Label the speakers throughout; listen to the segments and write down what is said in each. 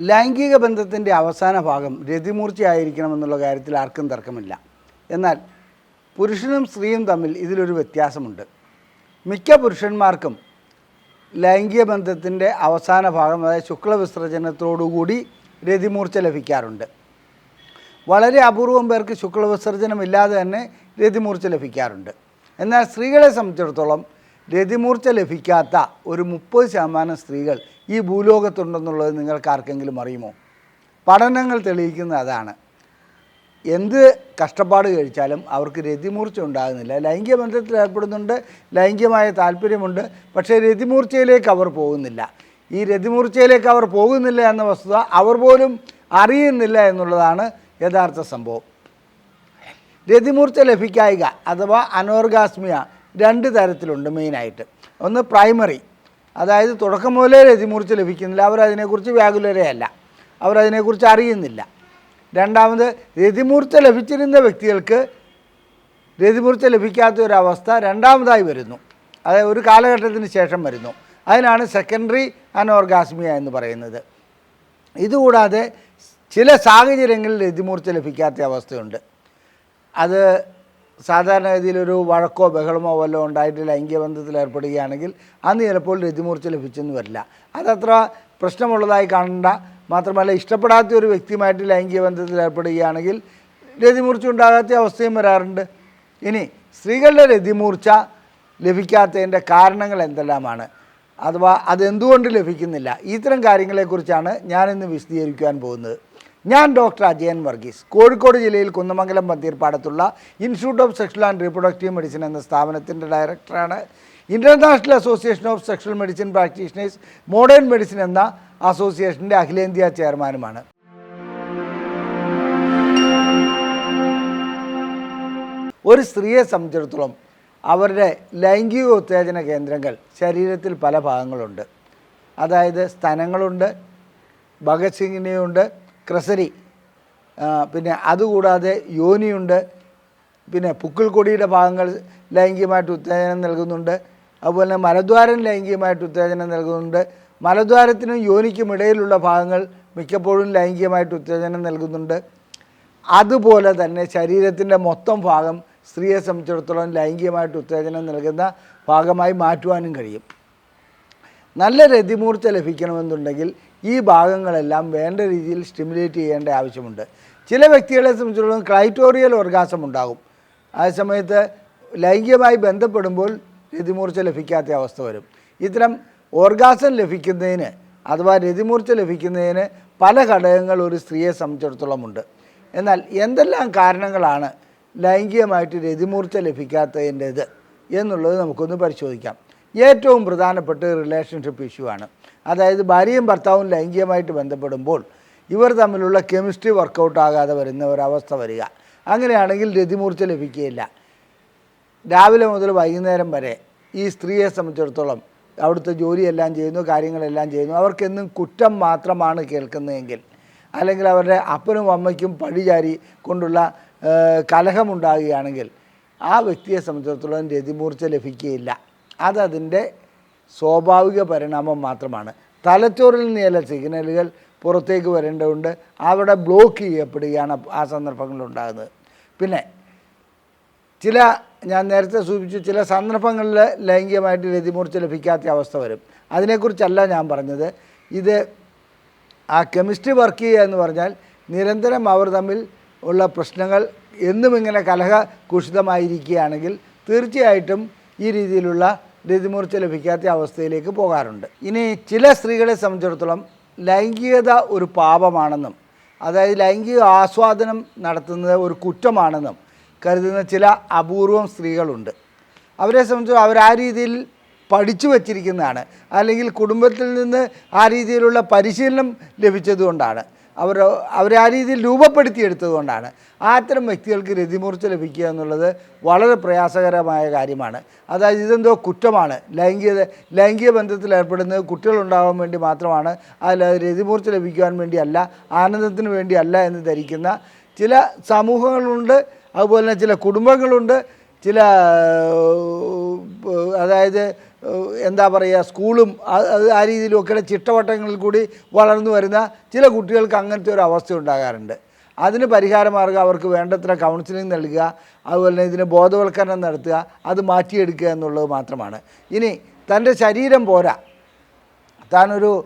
Speaker 1: ലൈംഗിക ബന്ധത്തിന്റെ അവസാന ഭാഗം രതിമൂർച്ചയായിരിക്കണമെന്നുള്ള കാര്യത്തിൽ ആർക്കും തർക്കമില്ല. എന്നാൽ പുരുഷനും സ്ത്രീയും തമ്മിൽ ഇതിലൊരു വ്യത്യാസമുണ്ട്. മിക്ക പുരുഷന്മാർക്കും ലൈംഗിക ബന്ധത്തിന്റെ അവസാന ഭാഗം അതായത് ശുക്ലവിസർജനത്തോടുകൂടി രതിമൂർച്ച ലഭിക്കാറുണ്ട്. വളരെ അപൂർവം പേർക്ക് ശുക്ലവിസർജനമില്ലാതെ തന്നെ രതിമൂർച്ച ലഭിക്കാറുണ്ട്. എന്നാൽ സ്ത്രീകളെ സംബന്ധിച്ചിടത്തോളം രതിമൂർച്ച ലഭിക്കാത്ത ഒരു മുപ്പത് ശതമാനം സ്ത്രീകൾ ഈ ഭൂലോകത്തുണ്ടെന്നുള്ളത് നിങ്ങൾക്ക് ആർക്കെങ്കിലും അറിയുമോ? പഠനങ്ങൾ തെളിയിക്കുന്നത് അതാണ്. എന്ത് കഷ്ടപ്പാട് കഴിച്ചാലും അവർക്ക് രതിമൂർച്ച ഉണ്ടാകുന്നില്ല. ലൈംഗിക ബന്ധത്തിൽ ഏർപ്പെടുന്നുണ്ട് ലൈംഗികമായ താല്പര്യമുണ്ട് പക്ഷേ രതിമൂർച്ചയിലേക്ക് അവർ പോകുന്നില്ല. ഈ രതിമൂർച്ചയിലേക്ക് അവർ പോകുന്നില്ല എന്ന വസ്തുത അവർ പോലും അറിയുന്നില്ല എന്നുള്ളതാണ് യഥാർത്ഥ സംഭവം. രതിമൂർച്ച ലഭിക്കായിക അഥവാ അനോർഗാസ്മിയ രണ്ട് തരത്തിലുണ്ട് മെയിനായിട്ട്. ഒന്ന് പ്രൈമറി. അതായത് തുടക്കം മുതലേ രതിമൂർച്ച ലഭിക്കുന്നില്ല. അവരതിനെക്കുറിച്ച് വ്യാകുലരയല്ല. അവരതിനെക്കുറിച്ച് അറിയുന്നില്ല. രണ്ടാമത് രതിമൂർച്ച ലഭിച്ചിരുന്ന വ്യക്തികൾക്ക് രതിമൂർച്ച ലഭിക്കാത്ത ഒരവസ്ഥ രണ്ടാമതായി വരുന്നു. അതായത് ഒരു കാലഘട്ടത്തിന് ശേഷം വരുന്നു. അതിനാണ് സെക്കൻഡറി അനോർഗാസ്മിയ എന്ന് പറയുന്നത്. ഇതുകൂടാതെ ചില സാഹചര്യങ്ങളിൽ രതിമൂർച്ച ലഭിക്കാത്ത അവസ്ഥയുണ്ട്. അത് സാധാരണഗതിയിലൊരു വഴക്കോ ബഹളമോ വല്ലതും ഉണ്ടായിട്ട് ലൈംഗികബന്ധത്തിൽ ഏർപ്പെടുകയാണെങ്കിൽ അന്ന് ചിലപ്പോൾ രതിമൂർച്ച ലഭിച്ചെന്ന് വരില്ല. അതത്ര പ്രശ്നമുള്ളതായി കാണണ്ട. മാത്രമല്ല ഇഷ്ടപ്പെടാത്ത ഒരു വ്യക്തിയുമായിട്ട് ലൈംഗിക ബന്ധത്തിൽ ഏർപ്പെടുകയാണെങ്കിൽ രതിമൂർച്ച ഉണ്ടാകാത്ത അവസ്ഥയും വരാറുണ്ട്. ഇനി സ്ത്രീകളുടെ രതിമൂർച്ച ലഭിക്കാത്തതിന്റെ കാരണങ്ങൾ എന്തെല്ലാമാണ്? അഥവാ അതെന്തുകൊണ്ട് ലഭിക്കുന്നില്ല? ഇത്തരം കാര്യങ്ങളെക്കുറിച്ചാണ് ഞാനിന്ന് വിശദീകരിക്കുവാൻ പോകുന്നത്. ഞാൻ ഡോക്ടർ അജയൻ വർഗീസ്. കോഴിക്കോട് ജില്ലയിൽ Kunnamangalam പന്തീർപ്പാടത്തുള്ള institute of sexual and reproductive medicine എന്ന സ്ഥാപനത്തിന്റെ ഡയറക്ടറാണ്. International association of sexual medicine practitioners modern medicine എന്ന അസോസിയേഷന്റെ അഖിലേന്ത്യാ ചെയർമാനുമാണ്. ഒരു സ്ത്രീയെ സംബന്ധിച്ചിടത്തോളം അവരുടെ ലൈംഗിക ഉത്തേജന കേന്ദ്രങ്ങൾ ശരീരത്തിൽ പല ഭാഗങ്ങളുണ്ട്. അതായത് സ്തനങ്ങളുണ്ട് ഭഗത് സിംഗിനെയുണ്ട് ക്രസരി. പിന്നെ അതുകൂടാതെ യോനിയുണ്ട്. പിന്നെ പുക്കിൾക്കൊടിയുടെ ഭാഗങ്ങൾ ലൈംഗികമായിട്ട് ഉത്തേജനം നൽകുന്നുണ്ട്. അതുപോലെ തന്നെ മലദ്വാരം ലൈംഗികമായിട്ട് ഉത്തേജനം നൽകുന്നുണ്ട്. മലദ്വാരത്തിനും യോനിക്കും ഇടയിലുള്ള ഭാഗങ്ങൾ മിക്കപ്പോഴും ലൈംഗികമായിട്ട് ഉത്തേജനം നൽകുന്നുണ്ട്. അതുപോലെ തന്നെ ശരീരത്തിന്റെ മൊത്തം ഭാഗം സ്ത്രീയെ സംബന്ധിച്ചിടത്തോളം ലൈംഗികമായിട്ട് ഉത്തേജനം നൽകുന്ന ഭാഗമായി മാറ്റുവാനും കഴിയും. നല്ല രതിമൂർച്ച ലഭിക്കണമെന്നുണ്ടെങ്കിൽ ഈ ഭാഗങ്ങളെല്ലാം വേണ്ട രീതിയിൽ സ്റ്റിമുലേറ്റ് ചെയ്യേണ്ട ആവശ്യമുണ്ട്. ചില വ്യക്തികളെ സംബന്ധിച്ചിടത്തോളം ക്ലൈറ്റോറിയൽ ഓർഗാസം ഉണ്ടാകും. ആ സമയത്ത് ലൈംഗികമായി ബന്ധപ്പെടുമ്പോൾ രതിമൂർച്ച ലഭിക്കാത്ത അവസ്ഥ വരും. ഇത്തരം ഓർഗാസം ലഭിക്കുന്നതിന് അഥവാ രതിമൂർച്ച ലഭിക്കുന്നതിന് പല ഘടകങ്ങൾ ഒരു സ്ത്രീയെ സംബന്ധിച്ചിടത്തോളം ഉണ്ട്. എന്നാൽ എന്തെല്ലാം കാരണങ്ങളാണ് ലൈംഗികമായിട്ട് രതിമൂർച്ച ലഭിക്കാത്തതിന്റെത് എന്നുള്ളത് നമുക്കൊന്ന് പരിശോധിക്കാം. ഏറ്റവും പ്രധാനപ്പെട്ട റിലേഷൻഷിപ്പ് ഇഷ്യൂ ആണ്. അതായത് ഭാര്യയും ഭർത്താവും ലൈംഗികമായിട്ട് ബന്ധപ്പെടുമ്പോൾ ഇവർ തമ്മിലുള്ള കെമിസ്ട്രി വർക്കൗട്ട് ആകാതെ വരുന്ന ഒരവസ്ഥ വരിക. അങ്ങനെയാണെങ്കിൽ രതിമൂർച്ച ലഭിക്കുകയില്ല. രാവിലെ മുതൽ വൈകുന്നേരം വരെ ഈ സ്ത്രീയെ സംബന്ധിച്ചിടത്തോളം അവിടുത്തെ ജോലിയെല്ലാം ചെയ്യുന്നു കാര്യങ്ങളെല്ലാം ചെയ്യുന്നു. അവർക്കെന്നും കുറ്റം മാത്രമാണ് കേൾക്കുന്നതെങ്കിൽ അല്ലെങ്കിൽ അവരുടെ അപ്പനും അമ്മയ്ക്കും പഴിചാരി കൊണ്ടുള്ള കലഹമുണ്ടാകുകയാണെങ്കിൽ ആ വ്യക്തിയെ സംബന്ധിച്ചിടത്തോളം രതിമൂർച്ച ലഭിക്കുകയില്ല. അതതിന്റെ സ്വാഭാവിക പരിണാമം മാത്രമാണ്. തലച്ചോറിൽ നിന്ന് ചില സിഗ്നലുകൾ പുറത്തേക്ക് വരേണ്ടതുണ്ട്. അവിടെ ബ്ലോക്ക് ചെയ്യപ്പെടുകയാണ് ആ സന്ദർഭങ്ങളുണ്ടാകുന്നത് പിന്നെ ചില ഞാൻ നേരത്തെ സൂചിപ്പിച്ചു ചില സന്ദർഭങ്ങളിൽ ലൈംഗികമായിട്ട് രതിമൂർച്ച ലഭിക്കാത്ത അവസ്ഥ വരും. അതിനെക്കുറിച്ചല്ല ഞാൻ പറഞ്ഞത്. ഇത് ആ കെമിസ്ട്രി വർക്ക് ചെയ്യുക എന്ന് പറഞ്ഞാൽ നിരന്തരം അവർ തമ്മിൽ ഉള്ള പ്രശ്നങ്ങൾ എന്നും ഇങ്ങനെ കലഹ കുഷിതമായിരിക്കുകയാണെങ്കിൽ തീർച്ചയായിട്ടും ഈ രീതിയിലുള്ള രതിമൂർച്ച ലഭിക്കാത്ത അവസ്ഥയിലേക്ക് പോകാറുണ്ട്. ഇനി ചില സ്ത്രീകളെ സംബന്ധിച്ചിടത്തോളം ലൈംഗികത ഒരു പാപമാണെന്നും അതായത് ലൈംഗിക ആസ്വാദനം നടത്തുന്നത് ഒരു കുറ്റമാണെന്നും കരുതുന്ന ചില അപൂർവം സ്ത്രീകളുണ്ട്. അവരെ സംബന്ധിച്ച് അവർ ആ രീതിയിൽ പഠിച്ചു വച്ചിരിക്കുന്നതാണ്. അല്ലെങ്കിൽ കുടുംബത്തിൽ നിന്ന് ആ രീതിയിലുള്ള പരിശീലനം ലഭിച്ചതുകൊണ്ടാണ്. അവർ അവരെ ആ രീതിയിൽ രൂപപ്പെടുത്തിയെടുത്തതുകൊണ്ടാണ്. അത്തരം വ്യക്തികൾക്ക് രതിമൂർച്ച ലഭിക്കുക എന്നുള്ളത് വളരെ പ്രയാസകരമായ കാര്യമാണ്. അതായത് ഇതെന്തോ കുറ്റമാണ്. ലൈംഗിക ലൈംഗിക ബന്ധത്തിൽ ഏർപ്പെടുന്നത് കുട്ടികളുണ്ടാകാൻ വേണ്ടി മാത്രമാണ്. അതിൽ രതിമൂർച്ച ലഭിക്കുവാൻ വേണ്ടിയല്ല ആനന്ദത്തിന് വേണ്ടിയല്ല എന്ന് ധരിക്കുന്ന ചില സമൂഹങ്ങളുണ്ട്. അതുപോലെ തന്നെ ചില കുടുംബങ്ങളുണ്ട്. ചില അതായത് എന്താ പറയുക സ്കൂളും ആ- രീതിയിലൊക്കെ ചിട്ടവട്ടങ്ങളിൽ കൂടി വളർന്നു വരുന്ന ചില കുട്ടികൾക്ക് അങ്ങനത്തെ ഒരു അവസ്ഥ ഉണ്ടാകാറുണ്ട്. അതിന് പരിഹാരമാർഗം അവർക്ക് വേണ്ടത്ര കൗൺസിലിംഗ് നൽകുക അതുപോലെ തന്നെ ഇതിന് ബോധവൽക്കരണം നടത്തുക അത് മാറ്റിയെടുക്കുക എന്നുള്ളത് മാത്രമാണ്. ഇനി തന്റെ ശരീരം പോരാ. താനൊരു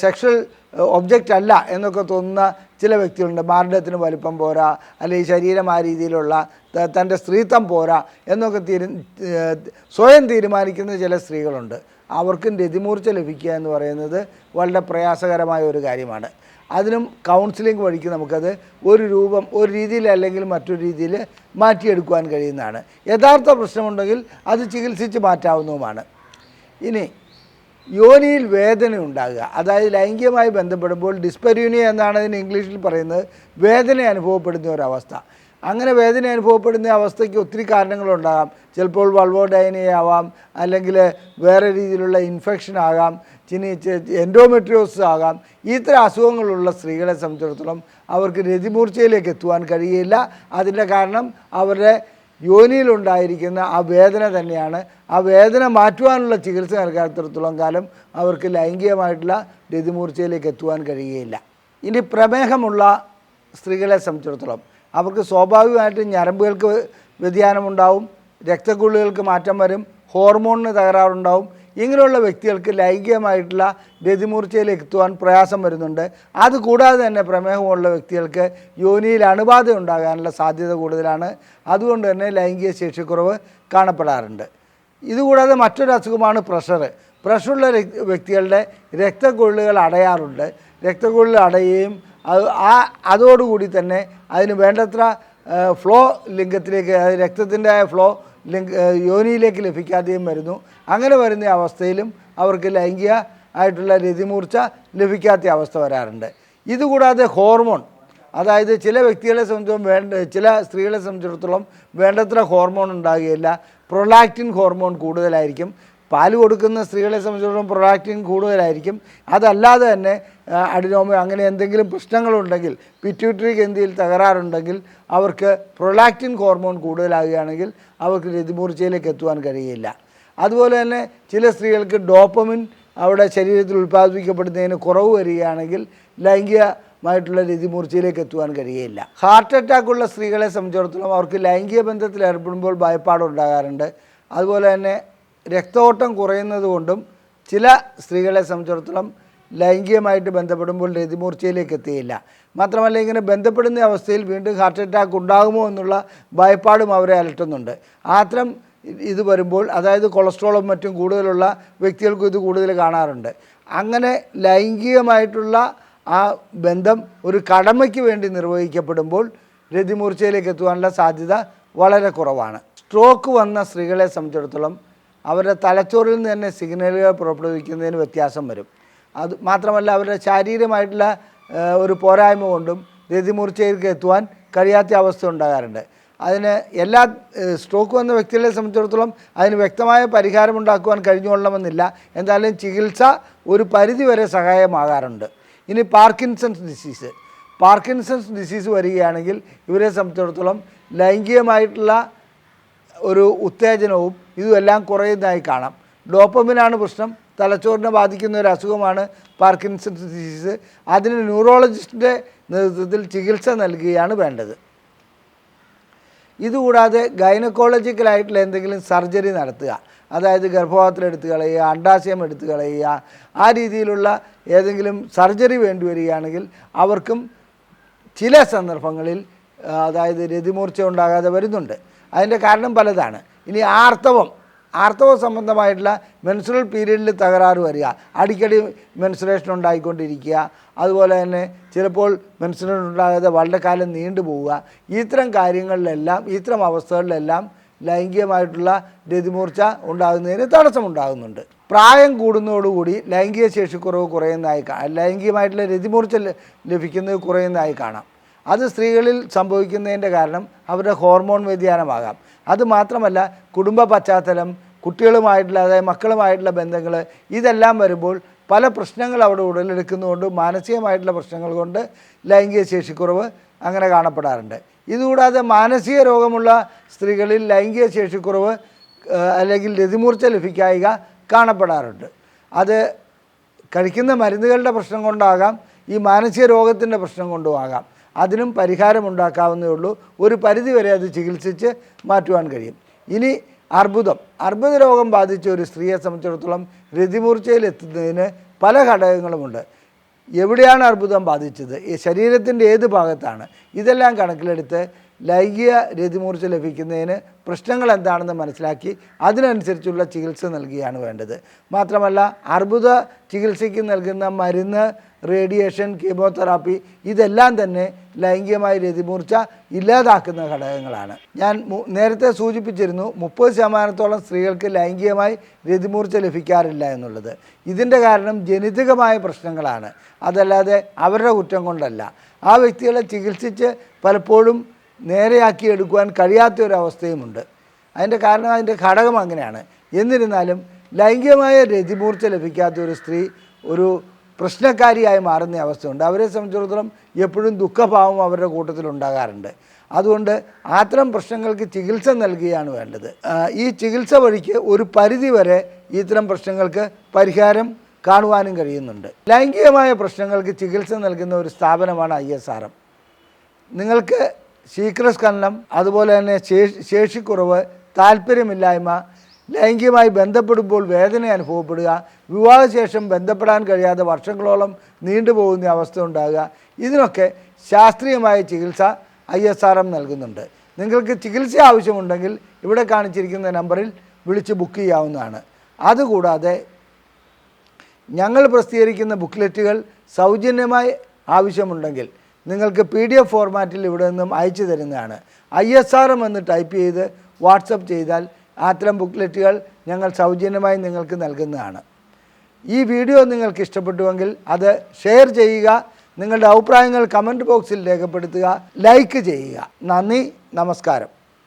Speaker 1: സെക്ഷൽ ഒബ്ജക്റ്റ് അല്ല എന്നൊക്കെ തോന്നുന്ന ചില വ്യക്തികളുണ്ട് മാർഡത്തിന് വലിപ്പം പോരാ അല്ലെങ്കിൽ ശരീരം ആ രീതിയിലുള്ള തന്റെ സ്ത്രീത്വം പോരാ എന്നൊക്കെ തീരു സ്വയം തീരുമാനിക്കുന്ന ചില സ്ത്രീകളുണ്ട്. അവർക്കും രതിമൂർച്ച ലഭിക്കുക എന്ന് പറയുന്നത് വളരെ പ്രയാസകരമായ ഒരു കാര്യമാണ്. അതിനും കൗൺസിലിംഗ് വഴിക്ക് നമുക്കത് ഒരു രൂപം ഒരു രീതിയിൽ അല്ലെങ്കിൽ മറ്റൊരു രീതിയിൽ മാറ്റിയെടുക്കുവാൻ കഴിയുന്നതാണ്. യഥാർത്ഥ പ്രശ്നമുണ്ടെങ്കിൽ അത് ചികിത്സിച്ച് മാറ്റാവുന്നതുമാണ്. ഇനി യോനിയിൽ വേദന ഉണ്ടാകുക. അതായത് ലൈംഗികമായി ബന്ധപ്പെടുമ്പോൾ ഡിസ്പെര്യൂനിയ എന്നാണ് അതിന് ഇംഗ്ലീഷിൽ പറയുന്നത്. വേദന അനുഭവപ്പെടുന്ന ഒരവസ്ഥ. അങ്ങനെ വേദന അനുഭവപ്പെടുന്ന അവസ്ഥയ്ക്ക് ഒത്തിരി കാരണങ്ങളുണ്ടാകാം. ചിലപ്പോൾ വൾവോഡൈനിയ ആവാം. അല്ലെങ്കിൽ വേറെ രീതിയിലുള്ള ഇൻഫെക്ഷൻ ആകാം. ചിനി എൻഡോമെട്രിയോസിസ് ആകാം. ഇത്തരം അസുഖങ്ങളുള്ള സ്ത്രീകളെ സംബന്ധിച്ചിടത്തോളം അവർക്ക് രതിമൂർച്ചയിലേക്ക് എത്തുവാൻ കഴിയില്ല. അതിന്റെ കാരണം അവരുടെ യോനിയിലുണ്ടായിരിക്കുന്ന ആ വേദന തന്നെയാണ്. ആ വേദന മാറ്റുവാനുള്ള ചികിത്സ നൽകാത്തിടത്തോളം കാലം അവർക്ക് ലൈംഗികമായിട്ടുള്ള രതിമൂർച്ചയിലേക്ക് എത്തുവാൻ കഴിയുകയില്ല. ഇനി പ്രമേഹമുള്ള സ്ത്രീകളെ സംബന്ധിച്ചിടത്തോളം അവർക്ക് സ്വാഭാവികമായിട്ടും ഞരമ്പുകൾക്ക് വ്യതിയാനമുണ്ടാവും രക്തക്കുള്ളികൾക്ക് മാറ്റം വരും ഹോർമോണിന് തകരാറുണ്ടാവും ഇങ്ങനെയുള്ള വ്യക്തികൾക്ക് ലൈംഗികമായിട്ടുള്ള രതിമൂർച്ചയിലേക്ക് എത്തുവാൻ പ്രയാസം വരുന്നുണ്ട്. അതുകൂടാതെ തന്നെ പ്രമേഹമുള്ള വ്യക്തികൾക്ക് യോനിയിൽ അണുബാധ ഉണ്ടാകാനുള്ള സാധ്യത കൂടുതലാണ്. അതുകൊണ്ട് തന്നെ ലൈംഗിക ശേഷിക്കുറവ് കാണപ്പെടാറുണ്ട്. ഇതുകൂടാതെ മറ്റൊരു അസുഖമാണ് പ്രഷർ. പ്രഷറുള്ള വ്യക്തികളുടെ രക്തക്കൊള്ളുകൾ അടയാറുണ്ട്. രക്തക്കൊള്ളുകൾ അടയുകയും അത് ആ അതോടുകൂടി തന്നെ അതിന് വേണ്ടത്ര ഫ്ലോ ലിംഗത്തിലേക്ക് രക്തത്തിന്റെ ഫ്ലോ യോനിയിലേക്ക് ലഭിക്കാതെയും വരുന്നു. അങ്ങനെ വരുന്ന അവസ്ഥയിലും അവർക്ക് ലൈംഗിക ആയിട്ടുള്ള രതിമൂർച്ച ലഭിക്കാത്ത അവസ്ഥ വരാറുണ്ട്. ഇതുകൂടാതെ ഹോർമോൺ അതായത് ചില വ്യക്തികളെ സംബന്ധിച്ചും വേണ്ട ചില സ്ത്രീകളെ സംബന്ധിച്ചിടത്തോളം വേണ്ടത്ര ഹോർമോൺ ഉണ്ടാകുകയില്ല. പ്രൊലാക്റ്റിൻ ഹോർമോൺ കൂടുതലായിരിക്കും. പാൽ കൊടുക്കുന്ന സ്ത്രീകളെ സംബന്ധിച്ചിടത്തോളം പ്രൊലാക്റ്റിൻ കൂടുതലായിരിക്കും. അതല്ലാതെ തന്നെ അഡിനോമ അങ്ങനെ എന്തെങ്കിലും പ്രശ്നങ്ങളുണ്ടെങ്കിൽ പിറ്റ്യൂട്ടറി ഗ്രന്ഥിയിൽ തകരാറുണ്ടെങ്കിൽ അവർക്ക് പ്രൊലാക്റ്റിൻ ഹോർമോൺ കൂടുതലാകുകയാണെങ്കിൽ അവർക്ക് രതിമൂർച്ചയിലേക്ക് എത്തുവാൻ കഴിയില്ല. അതുപോലെ തന്നെ ചില സ്ത്രീകൾക്ക് ഡോപ്പമിൻ അവിടെ ശരീരത്തിൽ ഉൽപ്പാദിപ്പിക്കപ്പെടുന്നതിന് കുറവ് വരികയാണെങ്കിൽ ലൈംഗികമായിട്ടുള്ള രതിമൂർച്ചയിലേക്ക് എത്തുവാൻ കഴിയില്ല. ഹാർട്ട് അറ്റാക്കുള്ള സ്ത്രീകളെ സംബന്ധിച്ചിടത്തോളം അവർക്ക് ലൈംഗിക ബന്ധത്തിൽ ഏർപ്പെടുമ്പോൾ ഭയപ്പാടുണ്ടാകാറുണ്ട്. അതുപോലെ തന്നെ രക്തഓട്ടം കുറയുന്നത് കൊണ്ടും ചില സ്ത്രീകളെ സംബന്ധിച്ചിടത്തോളം ലൈംഗികമായിട്ട് ബന്ധപ്പെടുമ്പോൾ രതിമൂർച്ചയിലേക്ക് എത്തിയില്ല. മാത്രമല്ല ഇങ്ങനെ ബന്ധപ്പെടുന്ന അവസ്ഥയിൽ വീണ്ടും ഹാർട്ട് അറ്റാക്ക് ഉണ്ടാകുമോ എന്നുള്ള ഭയപ്പാടും അവരെ അലട്ടുന്നുണ്ട്. ആത്രം ഇത് വരുമ്പോൾ അതായത് കൊളസ്ട്രോളും മറ്റും കൂടുതലുള്ള വ്യക്തികൾക്കും ഇത് കൂടുതൽ കാണാറുണ്ട്. അങ്ങനെ ലൈംഗികമായിട്ടുള്ള ആ ബന്ധം ഒരു കടമയ്ക്ക് വേണ്ടി നിർവഹിക്കപ്പെടുമ്പോൾ രതിമൂർച്ചയിലേക്ക് എത്തുവാനുള്ള സാധ്യത വളരെ കുറവാണ്. സ്ട്രോക്ക് വന്ന സ്ത്രീകളെ സംബന്ധിച്ചിടത്തോളം അവരുടെ തലച്ചോറിൽ നിന്ന് തന്നെ സിഗ്നലുകൾ പുറപ്പെടുവിക്കുന്നതിന് വ്യത്യാസം വരും. അത് മാത്രമല്ല അവരുടെ ശാരീരികമായിട്ടുള്ള ഒരു പോരായ്മ കൊണ്ടും രതിമൂർച്ചയിലേക്ക് എത്തുവാൻ കഴിയാത്ത അവസ്ഥ ഉണ്ടാകാറുണ്ട്. അതിന് എല്ലാ സ്ട്രോക്ക് വന്ന വ്യക്തികളെ സംബന്ധിച്ചിടത്തോളം അതിന് വ്യക്തമായ പരിഹാരം ഉണ്ടാക്കുവാൻ കഴിഞ്ഞുകൊള്ളണമെന്നില്ല. എന്തായാലും ചികിത്സ ഒരു പരിധിവരെ സഹായമാകാറുണ്ട്. ഇനി പാർക്കിൻസൺസ് ഡിസീസ്. പാർക്കിൻസൺസ് ഡിസീസ് വരികയാണെങ്കിൽ ഇവരെ സംബന്ധിച്ചിടത്തോളം ലൈംഗികമായിട്ടുള്ള ഒരു ഉത്തേജനവും ഇതുമെല്ലാം കുറയുന്നതായി കാണാം. ഡോപ്പമിനാണ് പ്രശ്നം. തലച്ചോറിനെ ബാധിക്കുന്ന ഒരു അസുഖമാണ് പാർക്കിൻസൺ ഡിസീസ്. അതിന് ന്യൂറോളജിസ്റ്റിന്റെ നേതൃത്വത്തിൽ ചികിത്സ നൽകുകയാണ് വേണ്ടത്. ഇതുകൂടാതെ ഗൈനക്കോളജിക്കലായിട്ടുള്ള എന്തെങ്കിലും സർജറി നടത്തുക. അതായത് ഗർഭപാത്രം കളയുക അണ്ടാശയം എടുത്തു കളയുക ആ രീതിയിലുള്ള ഏതെങ്കിലും സർജറി വേണ്ടി വരികയാണെങ്കിൽ അവർക്കും ചില സന്ദർഭങ്ങളിൽ അതായത് രതിമൂർച്ച ഉണ്ടാകാതെ വരുന്നുണ്ട്. അതിന്റെ കാരണം പലതാണ്. ഇനി ആർത്തവം. ആർത്തവ സംബന്ധമായിട്ടുള്ള മെൻസുറൽ പീരീഡിൽ തകരാറ് വരിക. അടിക്കടി മെൻസുറേഷൻ ഉണ്ടായിക്കൊണ്ടിരിക്കുക. അതുപോലെ തന്നെ ചിലപ്പോൾ മെൻസുറേഷൻ ഉണ്ടാകാതെ വളരെ കാലം നീണ്ടുപോവുക ഇത്തരം കാര്യങ്ങളിലെല്ലാം ഇത്തരം അവസ്ഥകളിലെല്ലാം ലൈംഗികമായിട്ടുള്ള രതിമൂർച്ച ഉണ്ടാകുന്നതിന് തടസ്സമുണ്ടാകുന്നുണ്ട്. പ്രായം കൂടുന്നതോടുകൂടി ലൈംഗിക ശേഷിക്കുറവ് കുറയുന്നതായി കാണാം ലൈംഗികമായിട്ടുള്ള രതിമൂർച്ച ലഭിക്കുന്നത് കുറയുന്നതായി കാണാം. അത് സ്ത്രീകളിൽ സംഭവിക്കുന്നതിന്റെ കാരണം അവരുടെ ഹോർമോൺ വ്യതിയാനമാകാം. അതുമാത്രമല്ല കുടുംബ പശ്ചാത്തലം കുട്ടികളുമായിട്ടുള്ള അതായത് മക്കളുമായിട്ടുള്ള ബന്ധങ്ങൾ ഇതെല്ലാം വരുമ്പോൾ പല പ്രശ്നങ്ങൾ അവിടെ ഉടലെടുക്കുന്നതുകൊണ്ട് മാനസികമായിട്ടുള്ള പ്രശ്നങ്ങൾ കൊണ്ട് ലൈംഗിക ശേഷിക്കുറവ് അങ്ങനെ കാണപ്പെടാറുണ്ട്. ഇതുകൂടാതെ മാനസിക രോഗമുള്ള സ്ത്രീകളിൽ ലൈംഗിക ശേഷിക്കുറവ് അല്ലെങ്കിൽ രതിമൂർച്ച ലഭിക്കായിക കാണപ്പെടാറുണ്ട്. അത് കഴിക്കുന്ന മരുന്നുകളുടെ പ്രശ്നം കൊണ്ടാകാം ഈ മാനസിക രോഗത്തിന്റെ പ്രശ്നം കൊണ്ടും ആകാം. അതിനും പരിഹാരമുണ്ടാക്കാവുന്നേ ഉള്ളൂ. ഒരു പരിധിവരെ അത് ചികിത്സിച്ച് മാറ്റുവാൻ കഴിയും. ഇനി അർബുദം. അർബുദ രോഗം ബാധിച്ച ഒരു സ്ത്രീയെ സംബന്ധിച്ചിടത്തോളം രതിമൂർച്ചയിലെത്തുന്നതിന് പല ഘടകങ്ങളുമുണ്ട്. എവിടെയാണ് അർബുദം ബാധിച്ചത്? ശരീരത്തിന്റെ ഏത് ഭാഗത്താണ്? ഇതെല്ലാം കണക്കിലെടുത്ത് ലൈംഗിക രതിമൂർച്ച ലഭിക്കുന്നതിന് പ്രശ്നങ്ങൾ എന്താണെന്ന് മനസ്സിലാക്കി അതിനനുസരിച്ചുള്ള ചികിത്സ നൽകുകയാണ് വേണ്ടത്. മാത്രമല്ല അർബുദ ചികിത്സയ്ക്ക് നൽകുന്ന മരുന്ന് റേഡിയേഷൻ കീമോതെറാപ്പി ഇതെല്ലാം തന്നെ ലൈംഗികമായ രതിമൂർച്ച ഇല്ലാതാക്കുന്ന ഘടകങ്ങളാണ്. ഞാൻ നേരത്തെ സൂചിപ്പിച്ചിരുന്നു മുപ്പത് ശതമാനത്തോളം സ്ത്രീകൾക്ക് ലൈംഗികമായി രതിമൂർച്ച ലഭിക്കാറില്ല എന്നുള്ളത്. ഇതിന്റെ കാരണം ജനിതകമായ പ്രശ്നങ്ങളാണ്. അതല്ലാതെ അവരുടെ കുറ്റം കൊണ്ടല്ല. ആ വ്യക്തികളെ ചികിത്സിച്ച് പലപ്പോഴും നേരെയാക്കി എടുക്കുവാൻ കഴിയാത്ത ഒരു അവസ്ഥയുമുണ്ട്. അതിന്റെ കാരണം അതിന്റെ ഘടകം അങ്ങനെയാണ്. എന്നിരുന്നാലും ലൈംഗികമായ രതിമൂർച്ച ലഭിക്കാത്ത ഒരു സ്ത്രീ ഒരു പ്രശ്നക്കാരിയായി മാറുന്ന അവസ്ഥയുണ്ട്. അവരെ സംബന്ധിച്ചിടത്തോളം എപ്പോഴും ദുഃഖഭാവം അവരുടെ കൂട്ടത്തിൽ ഉണ്ടാകാറുണ്ട്. അതുകൊണ്ട് അത്തരം പ്രശ്നങ്ങൾക്ക് ചികിത്സ നൽകുകയാണ് വേണ്ടത്. ഈ ചികിത്സ വഴിക്ക് ഒരു പരിധി വരെ ഇത്തരം പ്രശ്നങ്ങൾക്ക് പരിഹാരം കാണുവാനും കഴിയുന്നുണ്ട്. ലൈംഗികമായ പ്രശ്നങ്ങൾക്ക് ചികിത്സ നൽകുന്ന ഒരു സ്ഥാപനമാണ് ഐ എസ് ആർ എം. നിങ്ങൾക്ക് ശീഘ്രസ്ഖലനം അതുപോലെ തന്നെ ശേഷിക്കുറവ് താല്പര്യമില്ലായ്മ ലൈംഗികമായി ബന്ധപ്പെടുമ്പോൾ വേദന അനുഭവപ്പെടുക വിവാഹശേഷം ബന്ധപ്പെടാൻ കഴിയാതെ വർഷങ്ങളോളം നീണ്ടുപോകുന്ന അവസ്ഥ ഉണ്ടാകുക ഇതിനൊക്കെ ശാസ്ത്രീയമായ ചികിത്സ ഐ എസ് ആർ എം നൽകുന്നുണ്ട്. നിങ്ങൾക്ക് ചികിത്സ ആവശ്യമുണ്ടെങ്കിൽ ഇവിടെ കാണിച്ചിരിക്കുന്ന നമ്പറിൽ വിളിച്ച് ബുക്ക് ചെയ്യാവുന്നതാണ്. അതുകൂടാതെ ഞങ്ങൾ പ്രസിദ്ധീകരിക്കുന്ന ബുക്ക്ലെറ്റുകൾ സൗജന്യമായി ആവശ്യമുണ്ടെങ്കിൽ നിങ്ങൾക്ക് പി ഡി എഫ് ഫോർമാറ്റിൽ ഇവിടെ നിന്നും അയച്ചു തരുന്നതാണ്. ഐ എസ് ആർ എം എന്ന് ടൈപ്പ് ചെയ്ത് വാട്സപ്പ് ചെയ്താൽ അത്തരം ബുക്ക്ലെറ്റുകൾ ഞങ്ങൾ സൗജന്യമായി നിങ്ങൾക്ക് നൽകുന്നതാണ്. ഈ വീഡിയോ നിങ്ങൾക്ക് ഇഷ്ടപ്പെട്ടുവെങ്കിൽ അത് ഷെയർ ചെയ്യുക നിങ്ങളുടെ അഭിപ്രായങ്ങൾ കമന്റ് ബോക്സിൽ രേഖപ്പെടുത്തുക ലൈക്ക് ചെയ്യുക. നന്ദി നമസ്കാരം.